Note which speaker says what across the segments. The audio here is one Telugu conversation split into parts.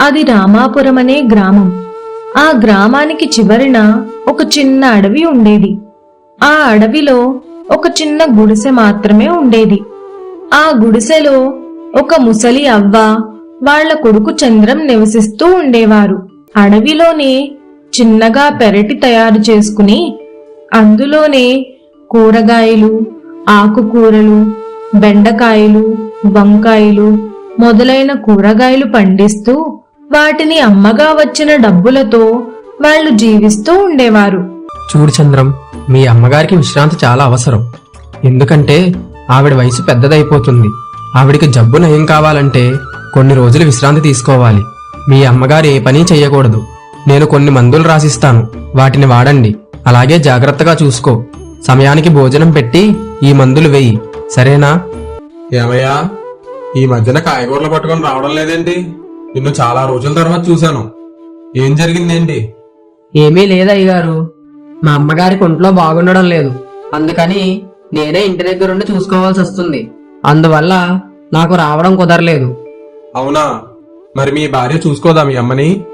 Speaker 1: అది రామాపురం అనే గ్రామం. ఆ గ్రామానికి చివరిన ఒక చిన్న అడవి ఉండేది. ఆ అడవిలో ఒక చిన్న గుడిసె మాత్రమే ఉండేది. ఆ గుడిసెలో ఒక ముసలి అవ్వ వాళ్ళ కొడుకు చంద్రం నివసిస్తూ ఉండేవారు. అడవిలోనే చిన్నగా పెరటి తయారు చేసుకుని అందులోనే కూరగాయలు ఆకుకూరలు బెండకాయలు వంకాయలు మొదలైన కూరగాయలు పండిస్తూ వాటిని అమ్మగా వచ్చిన డబ్బులతో వాళ్ళు జీవిస్తూ ఉండేవారు.
Speaker 2: చూడు చంద్రం మీ అమ్మగారికి విశ్రాంతి చాలా అవసరం. ఎందుకంటే ఆవిడ వయసు పెద్దదైపోతుంది. ఆవిడికి జబ్బు నయం కావాలంటే కొన్ని రోజులు విశ్రాంతి తీసుకోవాలి. మీ అమ్మగారు ఏ పని చెయ్యకూడదు. నేను కొన్ని మందులు రాసిస్తాను. వాటిని వాడండి. అలాగే జాగ్రత్తగా చూసుకో. సమయానికి భోజనం పెట్టి ఈ మందులు వెయ్యి సరేనా?
Speaker 3: ఏమయ్యా? ఈ మధ్యన కాయగూరలు పట్టుకొని రావడం లేదేంటి? నిన్ను చాలా రోజుల తర్వాత చూశాను. ఏం జరిగిందేంటి?
Speaker 2: ఏమీ లేదయ్యగారు మా అమ్మగారికి ఒంట్లో బాగుండడం లేదు. అందుకని నేనే ఇంటి దగ్గరుండి చూసుకోవాల్సి వస్తుంది. అందువల్ల నాకు రావడం కుదరలేదు.
Speaker 3: అవునా? మరి మీ భార్య చూసుకోదా మీ అమ్మని?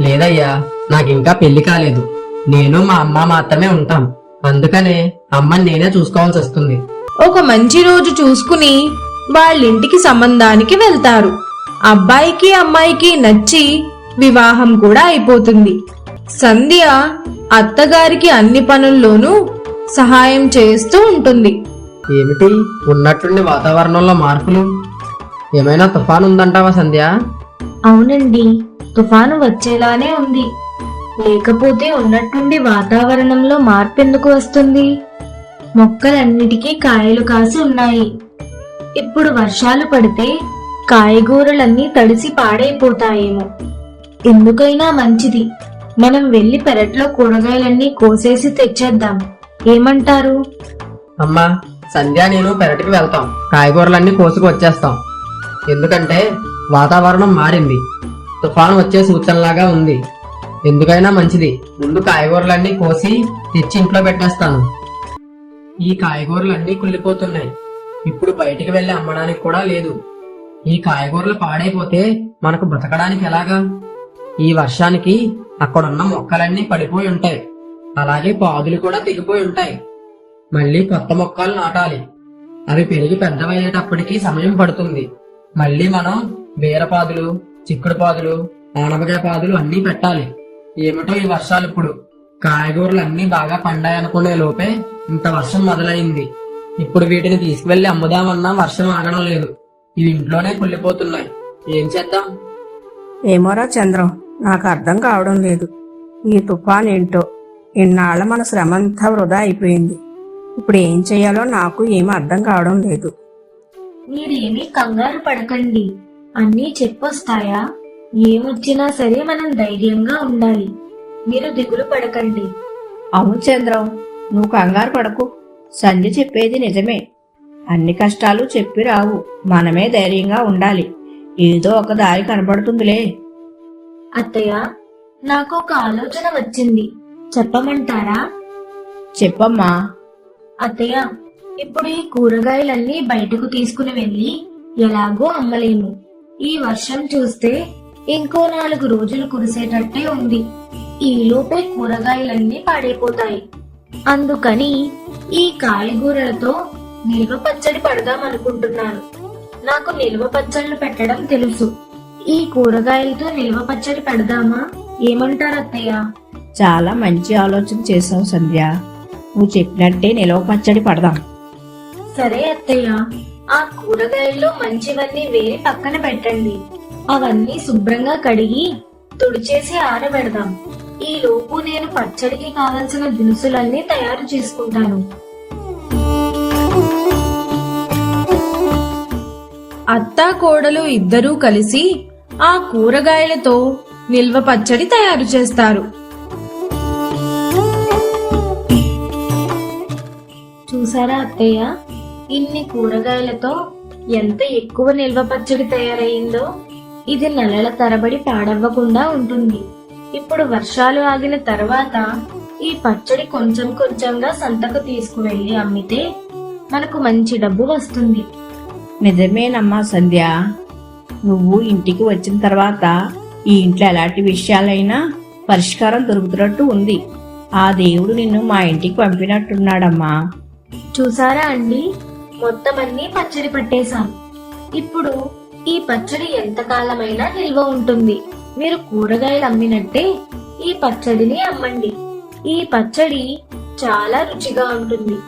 Speaker 2: లేదయ్యా నాకింకా పెళ్ళి కాలేదు. నేను మా అమ్మ మాత్రమే ఉంటాం. అందుకనే అమ్మని నేనే చూసుకోవాల్సి వస్తుంది.
Speaker 1: ఒక మంచి రోజు చూసుకుని వాళ్ళింటికి సంబంధానికి వెళ్తారు. అబ్బాయికి అమ్మాయికి నచ్చి వివాహం కూడా అయిపోతుంది. సంధ్య అత్తగారికి అన్ని పనుల్లోనూ సహాయం చేస్తూ ఉంటుంది.
Speaker 2: ఏమిటి? ఉన్నట్టుండి వాతావరణంలో మార్పులు? ఏమైనా తుఫాన్ ఉందంటావా సంధ్య?
Speaker 1: అవునండి. తుఫాను వచ్చేలానే ఉంది. లేకపోతే ఉన్నట్టుండి వాతావరణంలో మార్పు ఎందుకు వస్తుంది? మొక్కలన్నిటికీ కాయలు కాసి ఉన్నాయి. ఇప్పుడు వర్షాలు పడితే కాయగూరలన్నీ తడిసి పాడైపోతాయేమో. ఎందుకైనా మంచిది. మనం వెళ్ళి పెరట్లో కూరగాయలన్నీ కోసేసి తెచ్చేద్దాం. ఏమంటారు?
Speaker 2: అమ్మా సంధ్య నేను పెరటికి వెళ్తాం. కాయగూరలన్నీ కోసుకు వచ్చేస్తాం. ఎందుకంటే వాతావరణం మారింది. తుఫాను వచ్చే సూచనలాగా ఉంది. ఎందుకైనా మంచిది. ముందు కాయగూరలన్నీ కోసి తెచ్చి ఇంట్లో పెట్టేస్తాను. ఈ కాయగూరలన్నీ కుళ్ళిపోతున్నాయి. ఇప్పుడు బయటికి వెళ్ళి అమ్మడానికి కూడా లేదు. ఈ కాయగూరలు పాడైపోతే మనకు బ్రతకడానికి ఎలాగా? ఈ వర్షానికి అక్కడున్న మొక్కలన్నీ పడిపోయి ఉంటాయి. అలాగే పాదులు కూడా తెగిపోయి ఉంటాయి. మళ్ళీ కొత్త మొక్కలు నాటాలి. అవి పెరిగి పెద్దవయ్యేటప్పటికి సమయం పడుతుంది. మళ్ళీ మనం బీరపాదులు చిక్కుడు పాదులు ఆనపకాయ పాదులు అన్నీ పెట్టాలి. ఏమిటో ఈ వర్షాలు ఇప్పుడు? కాయగూరలు అన్నీ బాగా పండాయనుకునే లోపే ఇంత వర్షం మొదలైంది. ఇప్పుడు వీటిని తీసుకువెళ్ళి అమ్ముదామన్నా వర్షం ఆగడం లేదు. ఇవి ఇంట్లోనే కుళ్ళిపోతున్నాయి. ఏం చేద్దాం?
Speaker 4: ఏమోరా చంద్రం నాకు అర్థం కావడం లేదు. ఈ తుఫాన్ ఏంటో? ఇన్నాళ్ళ మన శ్రమంతా వృధా అయిపోయింది. ఇప్పుడు ఏం చేయాలో నాకు ఏమీ అర్థం కావడం లేదు.
Speaker 1: మీరేమీ కంగారు పడకండి. అన్నీ చెప్పొస్తాయా? ఏమొచ్చినా సరే మనం ధైర్యంగా ఉండాలి. మీరు దిగులు పడకండి.
Speaker 4: అవును చంద్రం నువ్వు కంగారు పడకు. సంధ్య చెప్పేది నిజమే. అన్ని కష్టాలు చెప్పి రావు. మనమే ధైర్యంగా ఉండాలి. ఏదో ఒక దారి కనబడుతుందిలే
Speaker 1: అత్తయ్య నాకు ఒక ఆలోచన వచ్చింది. చెప్పమంటారా?
Speaker 4: చెప్పమ్మా.
Speaker 1: అత్తయ్య ఇప్పుడు ఈ కూరగాయలన్నీ బయటకు తీసుకుని వెళ్ళి ఎలాగో అమ్మలేము. ఈ వర్షం చూస్తే ఇంకో నాలుగు రోజులు కురిసేటట్టే ఉంది. ఈ లోపే కూరగాయలన్నీ పాడైపోతాయి. అందుకని ఈ కాయగూరలతో నిల్వ పచ్చడి పడదాం అనుకుంటున్నాను. నాకు నిల్వ పచ్చళ్ళు పెట్టడం తెలుసు. ఈ కూరగాయలతో నిల్వ పచ్చడి పెడదామా? ఏమంటారు అత్తయ్య?
Speaker 4: చాలా మంచి ఆలోచన చేసావు సంధ్య. నువ్వు చెప్పినట్టే నిలవ పచ్చడి పడదాం.
Speaker 1: సరే అత్తయ్య. ఆ కూరగాయల్లో మంచివన్నీ వేరే పక్కన పెట్టండి. అవన్నీ శుభ్రంగా కడిగి తుడిచేసి ఆరబెడదాం. ఈ లోపు నేను పచ్చడికి కావలసిన దినుసులన్నీ తయారు చేసుకుంటాను. అత్తా కోడలు ఇద్దరూ కలిసి ఆ కూరగాయలతో నిల్వ పచ్చడి తయారు చేస్తారు. చూసారా అత్తయ్య? ఇన్ని కూరగాయలతో ఎంత ఎక్కువ నిల్వ పచ్చడి తయారయ్యిందో ఇది నెలల తరబడి పాడవ్వకుండా ఉంటుంది. ఇప్పుడు వర్షాలు ఆగిన తర్వాత ఈ పచ్చడి కొంచెం కొంచెంగా సంతకు తీసుకువెళ్ళి అమ్మితే మనకు మంచి డబ్బు వస్తుంది.
Speaker 4: నిజమేనమ్మా సంధ్య. నువ్వు ఇంటికి వచ్చిన తర్వాత ఈ ఇంట్లో ఎలాంటి విషయాలైనా పరిష్కారం దొరుకుతున్నట్టు ఉంది. ఆ దేవుడు నిన్ను మా ఇంటికి పంపినట్టున్నాడమ్మా.
Speaker 1: చూసారా అండి? మొత్తం అన్ని పచ్చడి పట్టేశాం. ఇప్పుడు ఈ పచ్చడి ఎంతకాలమైనా నిల్వ ఉంటుంది. మీరు కూరగాయలు అమ్మినట్టే ఈ పచ్చడిని అమ్మండి. ఈ పచ్చడి చాలా రుచిగా ఉంటుంది.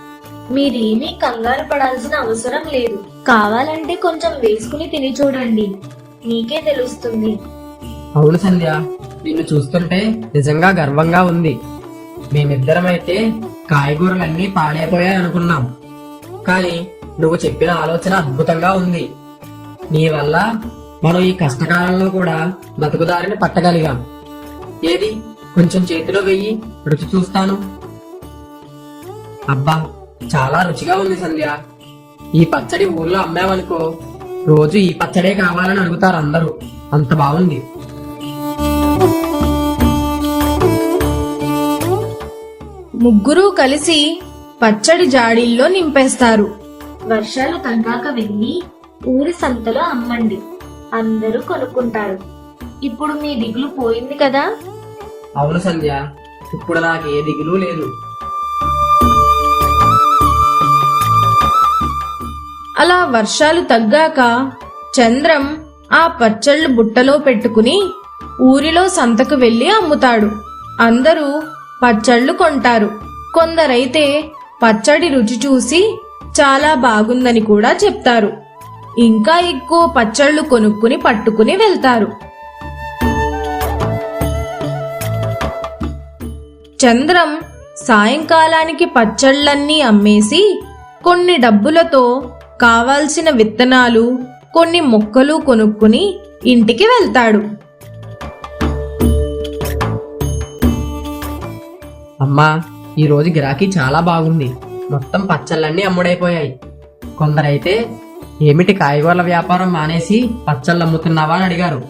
Speaker 1: మీరేమీ కంగారు పడాల్సిన అవసరం లేదు. కావాలంటే కొంచెం వేసుకుని తిని చూడండి. నీకే తెలుస్తుంది.
Speaker 2: అవును సంధ్య నిన్ను చూస్తుంటే నిజంగా గర్వంగా ఉంది. మేమిద్దరమైతే కాయగూరలన్నీ పాడైపోయాయి అనుకున్నాం కానీ నువ్వు చెప్పిన ఆలోచన అద్భుతంగా ఉంది. నీ వల్ల మనం ఈ కష్టకాలంలో కూడా బతుకుదారిని పట్టగలిగాం. ఏది? కొంచెం చేతిలో వెయ్యి రుచి చూస్తాను. అబ్బా చాలా రుచిగా ఉంది సంధ్య. ఈ పచ్చడి ఊర్లో అమ్మామనుకో రోజు ఈ పచ్చడే కావాలని అడుగుతారు అందరూ. అంత బాగుంది.
Speaker 5: ముగ్గురు కలిసి పచ్చడి జాడీల్లో నింపేస్తారు.
Speaker 1: వర్షాలు తగ్గాక వెళ్ళి ఊరి సంతలో అమ్మండి. అందరూ కొనుక్కుంటారు. ఇప్పుడు మీ దిగులు పోయింది కదా?
Speaker 2: అవును సంధ్య. ఇప్పుడు నాకు ఏ దిగులు లేదు.
Speaker 5: అలా వర్షాలు తగ్గాక చంద్రం ఆ పచ్చళ్ళు బుట్టలో పెట్టుకుని ఊరిలో సంతకు వెళ్ళి అమ్ముతాడు. అందరూ పచ్చళ్ళు కొంటారు. కొందరైతే పచ్చడి రుచి చూసి చాలా బాగుందని కూడా చెప్తారు. ఇంకా ఎక్కువ పచ్చళ్ళు కొనుక్కుని పట్టుకుని వెళ్తారు. చంద్రం సాయంకాలానికి పచ్చళ్ళన్నీ అమ్మేసి కొన్ని డబ్బులతో కావాల్సిన విత్తనాలు కొన్ని మొక్కలు కొనుక్కుని ఇంటికి వెళ్తాడు.
Speaker 2: అమ్మా ఈ రోజు గిరాకీ చాలా బాగుంది. మొత్తం పచ్చళ్ళన్నీ అమ్ముడైపోయాయి. కొందరైతే ఏమిటి కాయగూరల వ్యాపారం మానేసి పచ్చళ్ళు అమ్ముతున్నావా అని అడిగారు.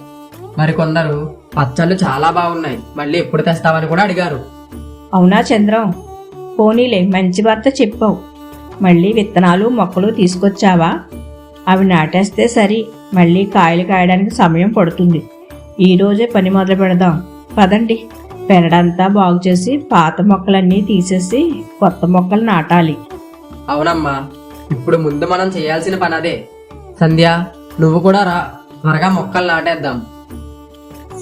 Speaker 2: మరి కొందరు పచ్చళ్ళు చాలా బాగున్నాయి మళ్ళీ ఎప్పుడు తెస్తావని కూడా అడిగారు.
Speaker 4: అవునా చంద్రం? పోనీలే మంచి వార్త చెప్పావు. మళ్ళీ విత్తనాలు మొక్కలు తీసుకొచ్చావా? అవి నాటేస్తే సరి. మళ్ళీ కాయలు కాయడానికి సమయం పడుతుంది. ఈ రోజే పని మొదలు పెడదాం. పదండి. పెరడంతా బాగు చేసి పాత మొక్కలన్నీ తీసేసి కొత్త మొక్కలు నాటాలి.
Speaker 2: అవునమ్మా. ఇప్పుడు ముందు మనం చేయాల్సిన పని అదే. సంధ్య నువ్వు కూడా రా. త్వరగా మొక్కలు నాటేద్దాం.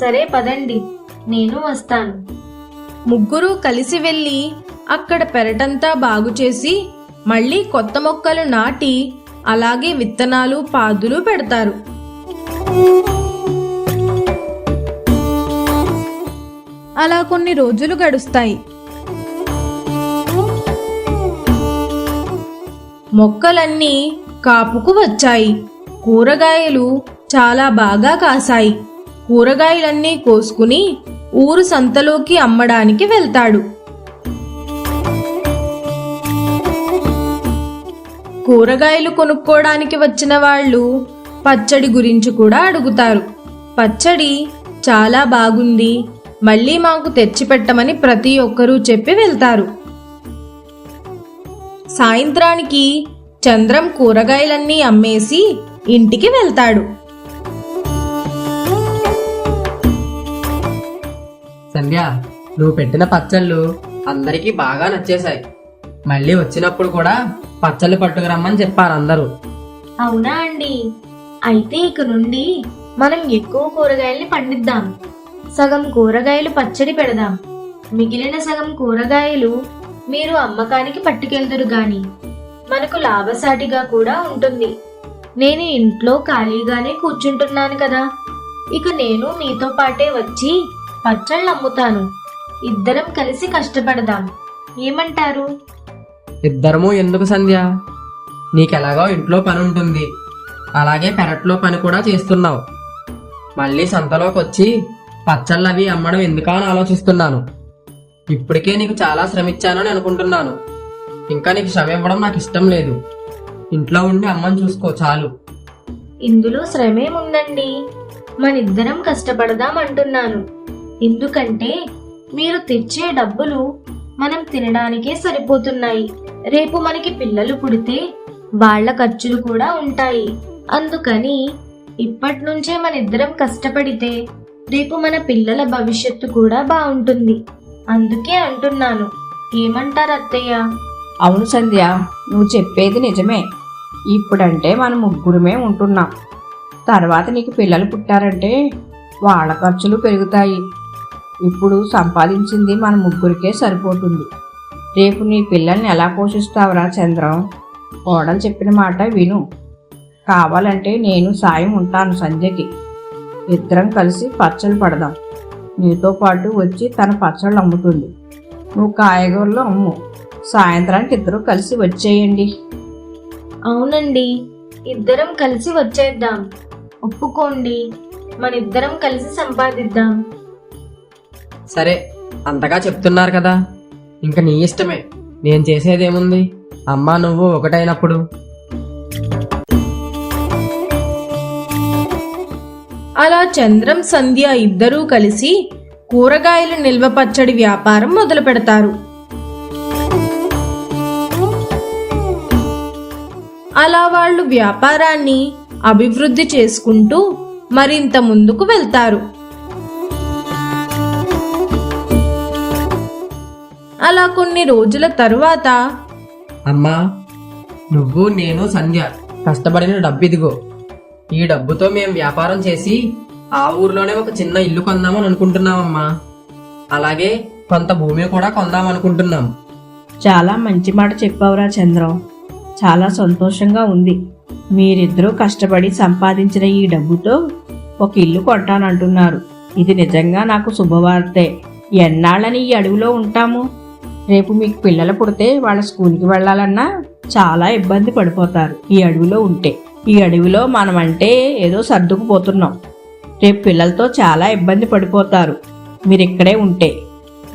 Speaker 1: సరే పదండి. నేను వస్తాను.
Speaker 5: ముగ్గురు కలిసి వెళ్ళి అక్కడ పెరటంతా బాగు చేసి మళ్ళీ కొత్త మొక్కలు నాటి అలాగే విత్తనాలు పాదులు పెడతారు. అలా కొన్ని రోజులు గడుస్తాయి. మొక్కలన్నీ కాపుకు వచ్చాయి. కూరగాయలు చాలా బాగా కాసాయి. కూరగాయలన్నీ కోసుకుని ఊరు సంతలోకి అమ్మడానికి వెళ్తాడు. కూరగాయలు కొనుక్కోడానికి వచ్చిన వాళ్ళు పచ్చడి గురించి కూడా అడుగుతారు. పచ్చడి చాలా బాగుంది. మళ్ళీ మాకు తెచ్చిపెట్టమని ప్రతి ఒక్కరూ చెప్పి వెళ్తారు. సాయంత్రానికి చంద్రం కూరగాయలన్నీ అమ్మేసి ఇంటికి వెళ్తాడు.
Speaker 2: సంధ్య నువ్వు పెట్టిన పచ్చళ్ళు అందరికీ బాగా నచ్చేశాయి. మళ్ళీ వచ్చినప్పుడు కూడా పచ్చళ్ళు పట్టుకురమ్మని చెప్పారు అందరూ.
Speaker 1: అవునా అండి? అయితే ఇక నుండి మనం ఎక్కువ కూరగాయల్ని పండిద్దాం. సగం కూరగాయలు పచ్చడి పెడదాం. మిగిలిన సగం కూరగాయలు మీరు అమ్మకానికి పట్టుకెళ్దురు గాని మనకు లాభసాటిగా కూడా ఉంటుంది. నేను ఇంట్లో ఖాళీగానే కూర్చుంటున్నాను కదా. ఇక నేను మీతో పాటే వచ్చి పచ్చళ్ళు అమ్ముతాను ఇద్దరం కలిసి కష్టపడదాం. ఏమంటారు?
Speaker 2: ఇద్దరము ఎందుకు సంధ్య? నీకెలాగో ఇంట్లో పని ఉంటుంది అలాగే పెరట్లో పని కూడా చేస్తున్నావు. మళ్ళీ సంతలోకి వచ్చి పచ్చళ్ళవి అమ్మడం ఎందుకా అని ఆలోచిస్తున్నాను. ఇప్పటికే నీకు చాలా శ్రమిచ్చానని అనుకుంటున్నాను. ఇంకా నీకు శ్రమ ఇవ్వడం నాకు ఇష్టం లేదు. ఇంట్లో ఉండి అమ్మని చూసుకో చాలు.
Speaker 1: ఇందులో శ్రమేముందండి? మనిద్దరం కష్టపడదాం అంటున్నాను ఎందుకంటే మీరు తెచ్చే డబ్బులు మనం తినడానికే సరిపోతున్నాయి. రేపు మనకి పిల్లలు పుడితే వాళ్ళ ఖర్చులు కూడా ఉంటాయి. అందుకని ఇప్పటి నుంచే మనిద్దరం కష్టపడితే రేపు మన పిల్లల భవిష్యత్తు కూడా బాగుంటుంది. అందుకే అంటున్నాను. ఏమంటారు అత్తయ్య?
Speaker 4: అవును సంధ్య నువ్వు చెప్పేది నిజమే. ఇప్పుడంటే మనం ముగ్గురమే ఉంటున్నాం. తర్వాత నీకు పిల్లలు పుట్టారంటే వాళ్ళ ఖర్చులు పెరుగుతాయి. ఇప్పుడు సంపాదించింది మన ముగ్గురికే సరిపోతుంది. రేపు నీ పిల్లల్ని ఎలా పోషిస్తావురా చంద్రం? కోడలు చెప్పిన మాట విను. కావాలంటే నేను సాయం ఉంటాను సంధ్యకి. ఇద్దరం కలిసి పచ్చళ్ళు పడదాం. నీతో పాటు వచ్చి తన పచ్చళ్ళు అమ్ముతుంది. నువ్వు కాయగూరలు అమ్ము. సాయంత్రానికి ఇద్దరు కలిసి వచ్చేయండి.
Speaker 1: అవునండి. ఇద్దరం కలిసి వచ్చేద్దాం. ఒప్పుకోండి. మన ఇద్దరం కలిసి సంపాదిద్దాం.
Speaker 2: సరే అంతగా చెప్తున్నారు కదా. ఇంక నీ ఇష్టమే. నేను చేసేదేముంది? అమ్మా నువ్వు ఒకటైనప్పుడు.
Speaker 5: అలా చంద్రం సంధ్య ఇద్దరూ కలిసి కూరగాయల నిల్వ పచ్చడి వ్యాపారం మొదలు పెడతారు. అలా వాళ్ళు వ్యాపారాన్ని అభివృద్ధి చేసుకుంటూ మరింత ముందుకు వెళ్తారు. అలా కొన్ని రోజుల తరువాత
Speaker 2: అమ్మా నువ్వు నేను సంధ్య కష్టపడిన డబ్బు ఇదిగో. ఈ డబ్బుతో మేము వ్యాపారం చేసి ఆ ఊర్లోనే ఒక చిన్న ఇల్లు కొందామని అనుకుంటున్నామమ్మా అలాగే కొంత భూమి కూడా కొందాం అనుకుంటున్నాం.
Speaker 4: చాలా మంచి మాట చెప్పావురా చంద్రం. చాలా సంతోషంగా ఉంది. మీరిద్దరూ కష్టపడి సంపాదించిన ఈ డబ్బుతో ఒక ఇల్లు కొంటానంటున్నారు ఇది నిజంగా నాకు శుభవార్తే. ఎన్నాళ్ళని ఈ అడవిలో ఉంటాము? రేపు మీకు పిల్లలు పుడితే వాళ్ళ స్కూల్కి వెళ్ళాలన్నా చాలా ఇబ్బంది పడిపోతారు ఈ అడవిలో ఉంటే. ఈ అడవిలో మనం అంటే ఏదో సర్దుకుపోతున్నాం. రేపు పిల్లలతో చాలా ఇబ్బంది పడిపోతారు. మీరు ఇక్కడే ఉంటే.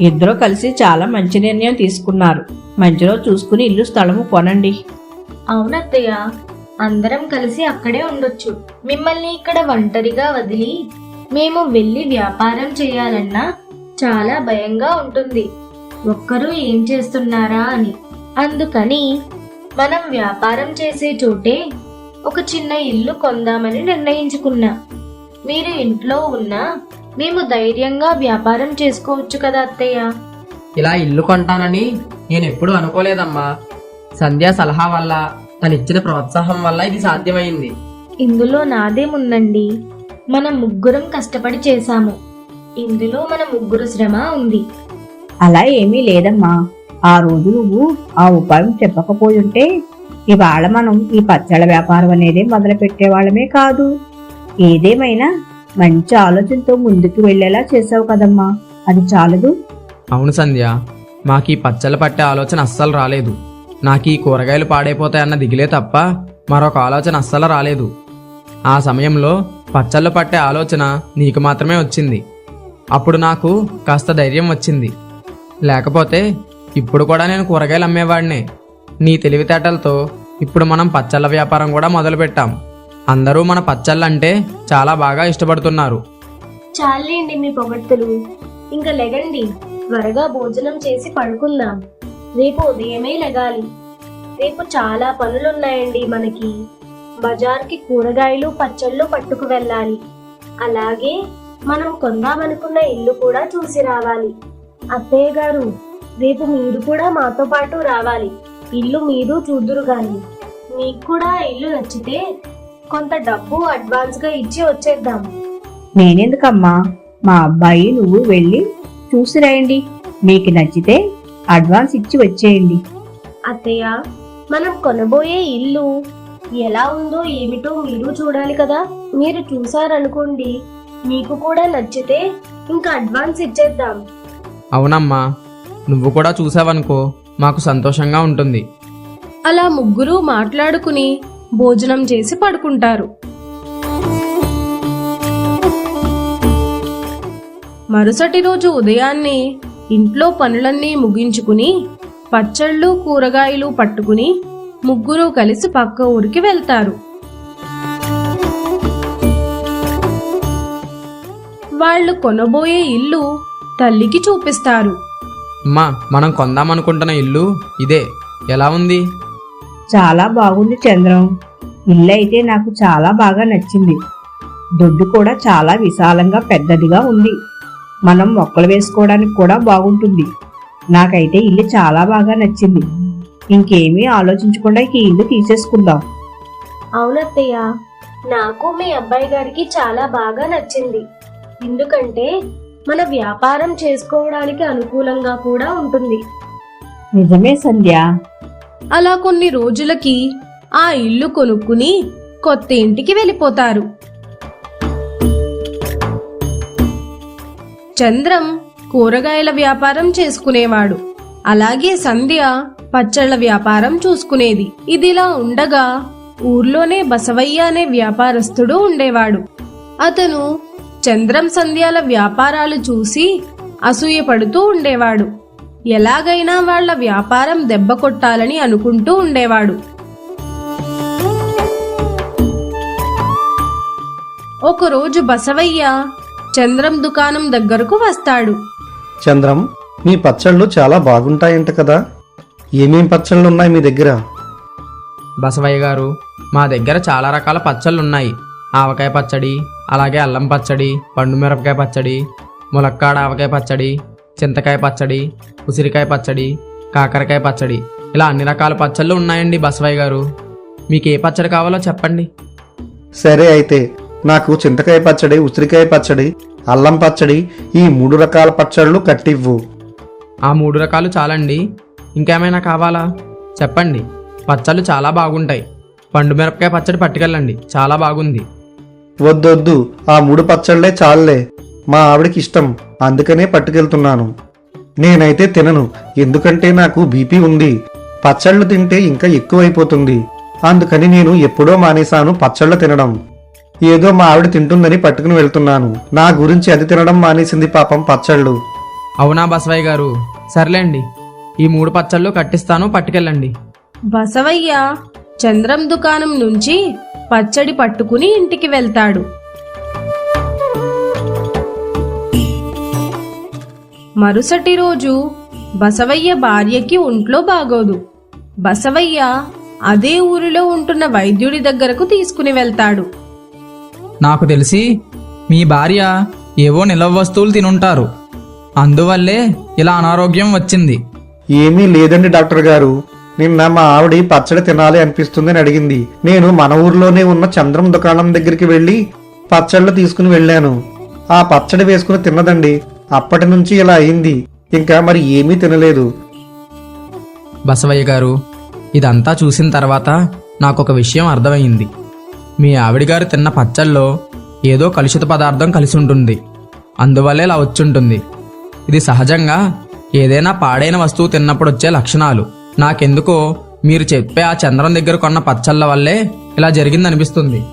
Speaker 4: ఇద్దరూ కలిసి చాలా మంచి నిర్ణయం తీసుకున్నారు. మధ్యలో చూసుకుని ఇల్లు స్థలము కొనండి.
Speaker 1: అవునత్తయ్య. అందరం కలిసి అక్కడే ఉండొచ్చు. మిమ్మల్ని ఇక్కడ ఒంటరిగా వదిలి మేము వెళ్ళి వ్యాపారం చేయాలన్నా చాలా భయంగా ఉంటుంది. ఒక్కరూ ఏం చేస్తున్నారా అని. అందుకని మనం వ్యాపారం చేసే చోటే ఒక చిన్న ఇల్లు కొందామని నిర్ణయించుకున్నా. మీరు ఇంట్లో ఉన్నా మేము ధైర్యంగా వ్యాపారం చేసుకోవచ్చు కదా అత్తయ్య.
Speaker 2: ఇలా ఇల్లు కొంటానని నేను ఎప్పుడూ అనుకోలేదమ్మా. సంధ్య సలహా వల్ల తనిచ్చిన ప్రోత్సాహం వల్ల ఇది సాధ్యమైంది.
Speaker 1: ఇందులో నాదేముందండి? మనం ముగ్గురం కష్టపడి చేశాము. ఇందులో మన ముగ్గురు శ్రమ ఉంది.
Speaker 4: అలా ఏమీ లేదమ్మా. ఆ రోజు నువ్వు ఆ ఉపాయం చెప్పకపోయి ఉంటే ఇవాళ మనం ఈ పచ్చళ్ళ వ్యాపారం అనేది మొదలు పెట్టేవాళ్ళమే కాదు. ఏదేమైనా మంచి ఆలోచనతో ముందుకు వెళ్ళేలా చేసావు కదమ్మా. అది చాలదు.
Speaker 6: అవును సంధ్య మాకు ఈ పచ్చళ్ళు పట్టే ఆలోచన అస్సలు రాలేదు. నాకు ఈ కూరగాయలు పాడైపోతాయన్న దిగిలే తప్ప మరొక ఆలోచన అస్సలు రాలేదు. ఆ సమయంలో పచ్చళ్ళు పట్టే ఆలోచన నీకు మాత్రమే వచ్చింది. అప్పుడు నాకు కాస్త ధైర్యం వచ్చింది. లేకపోతే ఇప్పుడు కూడా నేను కూరగాయలు అమ్మేవాడిని. నీ తెలివితేటలతో ఇప్పుడు మనం పచ్చళ్ళ వ్యాపారం కూడా మొదలుపెట్టాం. అందరూ మన పచ్చళ్ళు అంటే చాలా బాగా ఇష్టపడుతున్నారు.
Speaker 1: చాలేండి మీ పొగడ్తలు. ఇంకా లెగండి. త్వరగా భోజనం చేసి పడుకుందాం. రేపు ఉదయమే లెగాలి. రేపు చాలా పనులున్నాయండి మనకి. బజార్కి కూరగాయలు పచ్చళ్ళు పట్టుకు వెళ్ళాలి. అలాగే మనం కొందామనుకున్న ఇల్లు కూడా చూసి రావాలి. అత్తయ్య గారు రేపు మీరు కూడా మాతో పాటు రావాలి. ఇల్లు మీరు చూద్దురు గాని. మీకు కూడా ఇల్లు నచ్చితే కొంత డబ్బు అడ్వాన్స్గా ఇచ్చి వచ్చేద్దాం.
Speaker 4: నేనెందుకమ్మా? మా అబ్బాయి నువ్వు వెళ్ళి చూసి రండి మీకు నచ్చితే అడ్వాన్స్ ఇచ్చి వచ్చేయండి.
Speaker 1: అత్తయ్య మనం కొనబోయే ఇల్లు ఎలా ఉందో ఏమిటో మీరు చూడాలి కదా. మీరు చూసారనుకోండి మీకు కూడా నచ్చితే ఇంకా అడ్వాన్స్ ఇచ్చేద్దాం.
Speaker 6: అవునమ్మా నువ్వు కూడా చూసావనుకో మాకు సంతోషంగా ఉంటుంది.
Speaker 5: అలా ముగ్గురు మాట్లాడుకుని భోజనం చేసి పడుకుంటారు. మరుసటి రోజు ఉదయాన్నే ఇంట్లో పనులన్నీ ముగించుకుని పచ్చళ్ళు కూరగాయలు పట్టుకుని ముగ్గురు కలిసి పక్క ఊరికి వెళ్తారు. వాళ్ళు కొనబోయే ఇల్లు తల్లికి చూపిస్తారు.
Speaker 6: అమ్మా మనం కొందామనుకుంటున్న ఇల్లు ఇదే. ఎలా ఉంది?
Speaker 4: చాలా బాగుంది చంద్రం. ఇల్లు అయితే నాకు చాలా బాగా నచ్చింది. దొడ్డు కూడా చాలా విశాలంగా పెద్దదిగా ఉంది. మనం మొక్కలు వేసుకోవడానికి కూడా బాగుంటుంది. నాకైతే ఇల్లు చాలా బాగా నచ్చింది. ఇంకేమీ ఆలోచించకుండా ఈ ఇల్లు తీసేసుకుందాం.
Speaker 1: అవునత్తయ్య నాకు మీ అబ్బాయి గారికి చాలా బాగా నచ్చింది. ఎందుకంటే మన వ్యాపారం చేసుకోవడానికి అనుకూలంగా కూడా ఉంటుంది.
Speaker 4: నిజమే సంధ్య.
Speaker 5: అలా కొన్ని రోజులకి ఆ ఇల్లు కొనుక్కుని కొత్త ఇంటికి వెళ్ళిపోతారు. చంద్రం కూరగాయల వ్యాపారం చేసుకునేవాడు. అలాగే సంధ్య పచ్చళ్ళ వ్యాపారం చూసుకునేది. ఇదిలా ఉండగా ఊర్లోనే బసవయ్య అనే వ్యాపారస్తుడు ఉండేవాడు. అతను చంద్రం సంధ్యాల వ్యాపారాలు చూసి అసూయపడుతూ ఉండేవాడు. ఎలాగైనా వాళ్ళ వ్యాపారం దెబ్బ కొట్టాలని అనుకుంటూ ఉండేవాడు. ఒకరోజు బసవయ్య చంద్రం దుకాణం దగ్గరకు వస్తాడు.
Speaker 7: చంద్రం మీ పచ్చళ్ళు చాలా బాగుంటాయంట కదా. ఏమేం పచ్చళ్ళు ఉన్నాయి మీ దగ్గర?
Speaker 6: బసవయ్య గారు మా దగ్గర చాలా రకాల పచ్చళ్ళు ఉన్నాయి ఆవకాయ పచ్చడి అలాగే అల్లం పచ్చడి పండు మిరపకాయ పచ్చడి ములక్కాడ ఆవకాయ పచ్చడి చింతకాయ పచ్చడి ఉసిరికాయ పచ్చడి కాకరకాయ పచ్చడి. ఇలా అన్ని రకాల పచ్చళ్ళు ఉన్నాయండి బసవయ్య గారు. మీకు ఏ పచ్చడి కావాలో చెప్పండి.
Speaker 7: సరే అయితే నాకు చింతకాయ పచ్చడి ఉసిరికాయ పచ్చడి అల్లం పచ్చడి ఈ మూడు రకాల పచ్చళ్ళు కట్టివ్వు.
Speaker 6: ఆ మూడు రకాలు చాలండి. ఇంకేమైనా కావాలా? చెప్పండి. పచ్చళ్ళు చాలా బాగుంటాయి. పండు మిరపకాయ పచ్చడి పట్టుకెళ్ళండి. చాలా బాగుంది.
Speaker 7: వద్దొద్దు ఆ మూడు పచ్చళ్ళే చాలులే. మా ఆవిడకి ఇష్టం అందుకనే పట్టుకెళ్తున్నాను. నేనైతే తినను ఎందుకంటే నాకు బీపీ ఉంది. పచ్చళ్ళు తింటే ఇంకా ఎక్కువైపోతుంది. అందుకని నేను ఎప్పుడో మానేశాను పచ్చళ్ళు తినడం. ఏదో మా ఆవిడ తింటుందని పట్టుకుని వెళ్తున్నాను. నా గురించి అది తినడం మానేసింది పాపం పచ్చళ్ళు.
Speaker 6: అవునా బసవయ్య గారు? సర్లేండి. ఈ మూడు పచ్చళ్ళు కట్టిస్తాను పట్టుకెళ్ళండి.
Speaker 5: బసవయ్య చంద్రం దుకాణం నుంచి పచ్చడి పట్టుకుని ఇంటికి వెళ్తాడు. మరుసటి రోజు బసవయ్య భార్యకి ఒంట్లో బాగోదు. బసవయ్య అదే ఊరిలో ఉంటున్న వైద్యుడి దగ్గరకు తీసుకుని వెళ్తాడు.
Speaker 8: నాకు తెలిసి మీ భార్య ఏవో నిలవ వస్తువులు తినుంటారు. అందువల్లే ఇలా అనారోగ్యం వచ్చింది.
Speaker 7: ఏమీ లేదండి డాక్టర్ గారు. నిన్న మా ఆవిడి పచ్చడి తినాలి అనిపిస్తుందని అడిగింది. నేను మన ఊర్లోనే ఉన్న చంద్రం దుకాణం దగ్గరికి వెళ్ళి పచ్చళ్ళు తీసుకుని వెళ్ళాను. ఆ పచ్చడి వేసుకుని తిన్నదండి. అప్పటి నుంచి ఇలా అయింది. ఇంకా మరి ఏమీ తినలేదు.
Speaker 6: బసవయ్య గారు ఇదంతా చూసిన తర్వాత నాకు ఒక విషయం అర్థమైంది. మీ ఆవిడ గారు తిన్న పచ్చళ్ళలో ఏదో కలుషిత పదార్థం కలిసి ఉంటుంది. అందువల్లే ఇలా వచ్చుంటుంది. ఇది సహజంగా ఏదైనా పాడైన వస్తువు తిన్నప్పుడు వచ్చే లక్షణాలు. నాకెందుకో మీరు చెప్పే ఆ చంద్రం దగ్గర కొన్న పచ్చళ్ళ వల్లే ఇలా జరిగిందనిపిస్తుంది.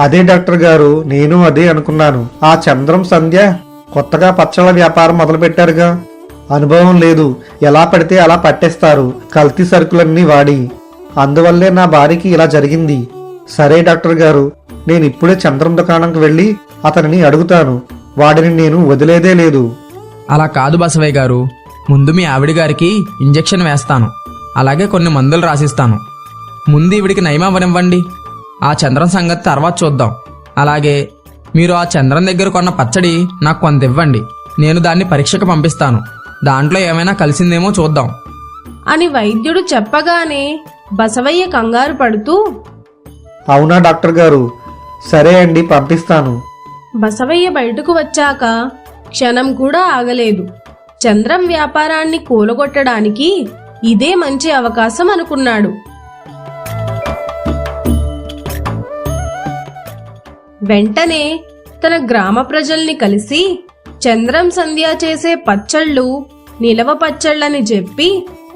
Speaker 7: అదే డాక్టర్ గారు నేను అదే అనుకున్నాను. ఆ చంద్రం సంధ్య కొత్తగా పచ్చళ్ళ వ్యాపారం మొదలు పెట్టారుగా అనుభవం లేదు. ఎలా పడితే అలా పట్టేస్తారు. కల్తీ సరుకులన్నీ వాడి. అందువల్లే నా భార్యకి ఇలా జరిగింది. సరే డాక్టర్ గారు నేను ఇప్పుడే చంద్రం దుకాణంకి వెళ్ళి అతనిని అడుగుతాను. వాడిని నేను వదిలేదే లేదు.
Speaker 6: అలా కాదు బసవయ్య గారు. ముందు మీ ఆవిడ గారికి ఇంజెక్షన్ వేస్తాను. అలాగే కొన్ని మందులు రాసిస్తాను. ముందు ఈవిడికి నయమవ్వనివ్వండి ఆ చంద్రం సంగతి తర్వాత చూద్దాం. అలాగే మీరు ఆ చంద్రం దగ్గర కొన్న పచ్చడి నాకు కొంత ఇవ్వండి. నేను దాన్ని పరీక్షకు పంపిస్తాను. దాంట్లో ఏమైనా కలిసిందేమో చూద్దాం.
Speaker 5: అని వైద్యుడు చెప్పగానే బసవయ్య కంగారు పడుతూ
Speaker 7: అవునా డాక్టర్ గారు? సరే అండి పంపిస్తాను.
Speaker 5: బసవయ్య బయటకు వచ్చాక క్షణం కూడా ఆగలేదు. చంద్రం వ్యాపారాన్ని కూలగొట్టడానికి ఇదే మంచి అవకాశం అనుకున్నాడు. వెంటనే తన గ్రామ ప్రజల్ని కలిసి చంద్రం సంధ్య చేసే పచ్చళ్ళు నిలవ పచ్చళ్ళని చెప్పి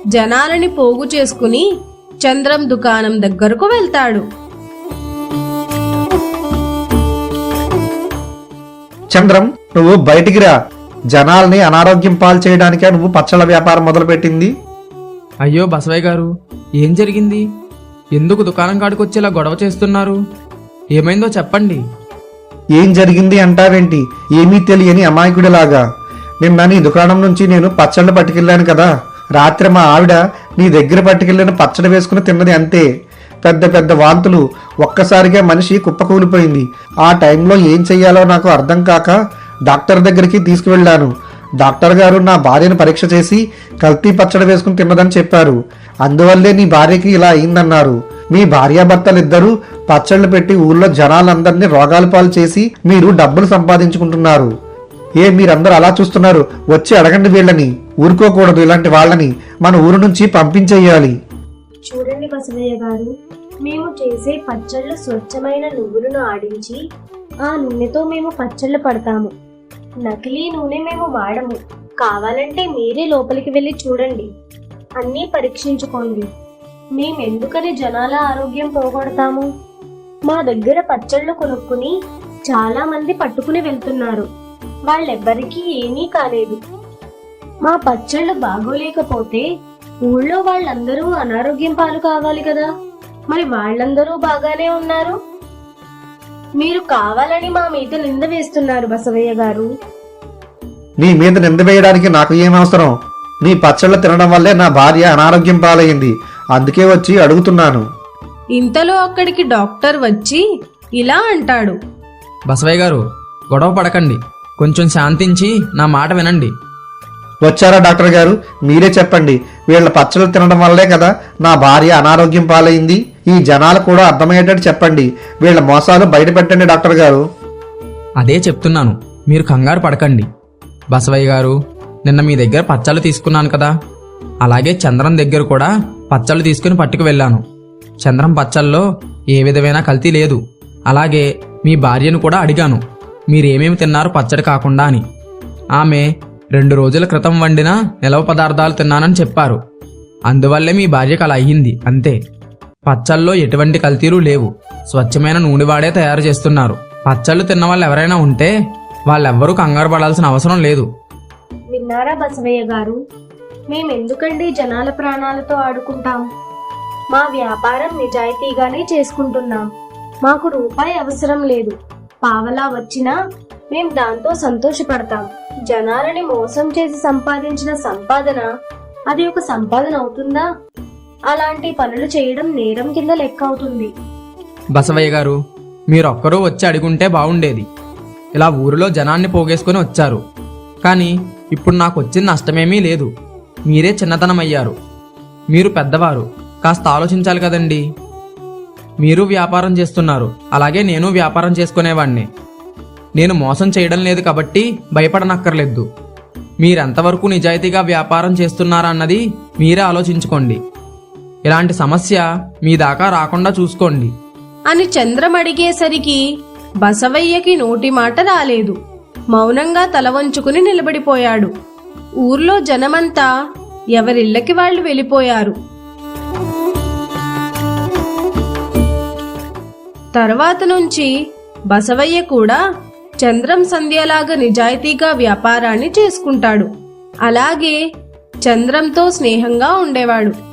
Speaker 5: జనాలని పోగు చేసుకుని చంద్రం దుకాణం దగ్గరకు వెళ్తాడు.
Speaker 7: చంద్రం నువ్వు బయటికి రా. జనాల్ని అనారోగ్యం పాలు చేయడానికే నువ్వు పచ్చళ్ళ వ్యాపారం మొదలుపెట్టింది?
Speaker 6: అయ్యో బసవయ్య గారు ఏం జరిగింది? ఎందుకు దుకాణం కాడికి వచ్చి ఇలా గొడవ చేస్తున్నారు? ఏమైందో చెప్పండి.
Speaker 7: ఏం జరిగింది అంటావేంటి? ఏమీ తెలియని అమాయకుడిలాగా. నిన్న నీ దుకాణం నుంచి నేను పచ్చళ్ళు పట్టుకెళ్ళాను కదా. రాత్రి మా ఆవిడ నీ దగ్గర పట్టుకెళ్ళిన పచ్చడి వేసుకుని తిన్నది అంతే. పెద్ద పెద్ద వాంతులు ఒక్కసారిగా మనిషి కుప్పకూలిపోయింది. ఆ టైంలో ఏం చెయ్యాలో నాకు అర్థం కాక డాక్టర్ దగ్గరికి తీసుకువెళ్ళాను డాక్టర్ గారు నా భార్యను పరీక్ష చేసి కల్తీ పచ్చడి వేసుకుని తిన్నదని చెప్పారు. అందువల్లే నీ భార్యకి ఇలా అయిందన్నారు. మీ భార్యాభర్తలిద్దరూ పచ్చళ్ళు పెట్టి ఊళ్ళో జనాలందరినీ రోగాలు పాలు చేసి మీరు డబ్బులు సంపాదించుకుంటున్నారు. ఏ మీరందరూ అలా చూస్తున్నారు? వచ్చి అడగండి వీళ్ళని. ఊరుకోకూడదు ఇలాంటి వాళ్ళని మన ఊరు నుంచి పంపించేయాలి.
Speaker 1: చూడండి బసవయ్య గారు మేము చేసే పచ్చళ్ళు స్వచ్ఛమైన నువ్వులను ఆడించి ఆ నూనెతో మేము పచ్చళ్ళు పడతాము. నకిలీ నూనె మేము వాడము. కావాలంటే మీరే లోపలికి వెళ్ళి చూడండి. అన్నీ పరీక్షించుకోండి. మేమెందుకని జనాల ఆరోగ్యం పోగొడతాము? మా దగ్గర పచ్చళ్ళు కొనుక్కుని చాలా మంది పట్టుకుని వెళ్తున్నారు. వాళ్ళెవ్వరికీ ఏమీ కాలేదు. మా పచ్చళ్ళు బాగోలేకపోతే ఊళ్ళో వాళ్ళందరూ అనారోగ్యం పాలు కావాలి కదా? మరి వాళ్ళందరూ బాగానే ఉన్నారు? మీరు కావాలని మా మీద నింద వేస్తున్నారు బసవయ్య గారు.
Speaker 7: నీ మీద నింద వేయడానికి నాకు ఏం అవసరం? నీ పచ్చళ్ళు తినడం వల్లే నా భార్య అనారోగ్యం పాలయ్యింది అందుకే వచ్చి అడుగుతున్నాను.
Speaker 5: ఇంతలో అక్కడికి డాక్టర్ వచ్చి ఇలా అంటాడు.
Speaker 6: బసవయ్య గారు గొడవ పడకండి. కొంచెం శాంతించి నా మాట వినండి.
Speaker 7: వచ్చారా డాక్టర్ గారు? మీరే చెప్పండి. వీళ్ళ పచ్చళ్ళు తినడం వల్లే కదా నా భార్య అనారోగ్యం పాలైంది. ఈ జనాలు కూడా అర్థమయ్యేటట్టు చెప్పండి. వీళ్ళ మోసాలు బయటపెట్టండి డాక్టర్ గారు.
Speaker 6: అదే చెప్తున్నాను. మీరు కంగారు పడకండి. బసవయ్య గారు నిన్న మీ దగ్గర పచ్చళ్ళు తీసుకున్నాను కదా. అలాగే చంద్రం దగ్గర కూడా పచ్చళ్ళు తీసుకుని పట్టుకు వెళ్ళాను. చంద్రం పచ్చళ్ళలో ఏ విధమైన కల్తీ లేదు. అలాగే మీ భార్యను కూడా అడిగాను. మీరేమేమి తిన్నారు పచ్చడి కాకుండా అని. ఆమె రెండు రోజుల క్రితం వండిన నిలవ పదార్థాలు తిన్నానని చెప్పారు. అందువల్లే మీ భార్యకు అలా అయ్యింది అంతే. పచ్చళ్ళలో ఎటువంటి కల్తీలు లేవు. స్వచ్ఛమైన నూనె వాడే తయారు చేస్తున్నారు. పచ్చళ్ళు తిన్న వాళ్ళు ఎవరైనా ఉంటే వాళ్ళెవ్వరూ కంగారు పడాల్సిన అవసరం లేదు.
Speaker 1: విన్నారా బసవయ్య గారు? మేమెందుకండి జనాల ప్రాణాలతో ఆడుకుంటాం? మా వ్యాపారం నిజాయితీగానే చేసుకుంటున్నాం. మాకు రూపాయి అవసరం లేదు. పావలా వచ్చినా మేం దాంతో సంతోషపడతాం. జనాలని మోసం చేసి సంపాదించిన సంపాదన అది ఒక సంపాదన అవుతుందా? అలాంటి పనులు చేయడం నేరం కింద లెక్క అవుతుంది.
Speaker 6: బసవయ్య గారు మీరు ఒక్కరూ వచ్చి అడుగుంటే బాగుండేది ఇలా ఊరిలో జనాన్ని పోగేసుకొని వచ్చారు. కానీ ఇప్పుడు నాకు వచ్చిన నష్టమేమీ లేదు. మీరే చిన్నతనం అయ్యారు మీరు పెద్దవారు కాస్త ఆలోచించాలి కదండి. మీరు వ్యాపారం చేస్తున్నారు అలాగే నేను వ్యాపారం చేసుకునేవాణ్ణి. నేను మోసం చేయడం లేదు కాబట్టి భయపడనక్కర్లేదు. మీరెంతవరకు నిజాయితీగా వ్యాపారం చేస్తున్నారా అన్నది మీరే ఆలోచించుకోండి. ఇలాంటి సమస్య మీ దాకా రాకుండా చూసుకోండి.
Speaker 5: అని చంద్రం అడిగేసరికి బసవయ్యకి నోటి మాట రాలేదు. మౌనంగా తల వంచుకుని నిలబడిపోయాడు. ఊర్లో జనమంతా ఎవరిళ్ళకి వాళ్ళు వెళ్ళిపోయారు. తర్వాత నుంచి బసవయ్య కూడా చంద్రం సంధ్యలాగా నిజాయితీగా వ్యాపారాన్ని చేసుకుంటాడు. అలాగే చంద్రంతో స్నేహంగా ఉండేవాడు.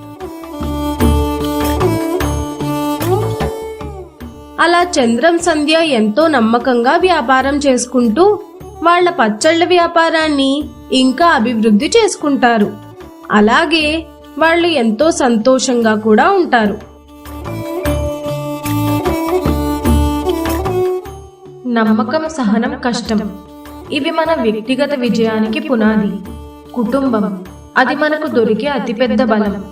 Speaker 5: అలా చంద్రం సంధ్య ఎంతో నమ్మకంగా వ్యాపారం చేసుకుంటూ వాళ్ళ పచ్చళ్ళ వ్యాపారాన్ని ఇంకా అభివృద్ధి చేసుకుంటారు. అలాగే వాళ్ళు ఎంతో సంతోషంగా కూడా ఉంటారు. నమ్మకం సహనం కష్టం. ఇవి మన వ్యక్తిగత విజయానికి పునాది. కుటుంబం. అది మనకు దొరికే అతిపెద్ద బలం.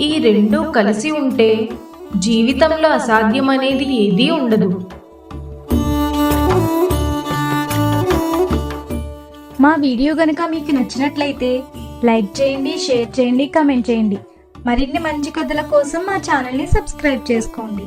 Speaker 5: ఈ రెండు కలిసి ఉంటే జీవితంలో అసాధ్యం అనేది ఏదీ ఉండదు.
Speaker 9: మా వీడియో కనుక మీకు నచ్చినట్లయితే లైక్ చేయండి షేర్ చేయండి కమెంట్ చేయండి. మరిన్ని మంచి కథల కోసం మా ఛానల్ని సబ్స్క్రైబ్ చేసుకోండి.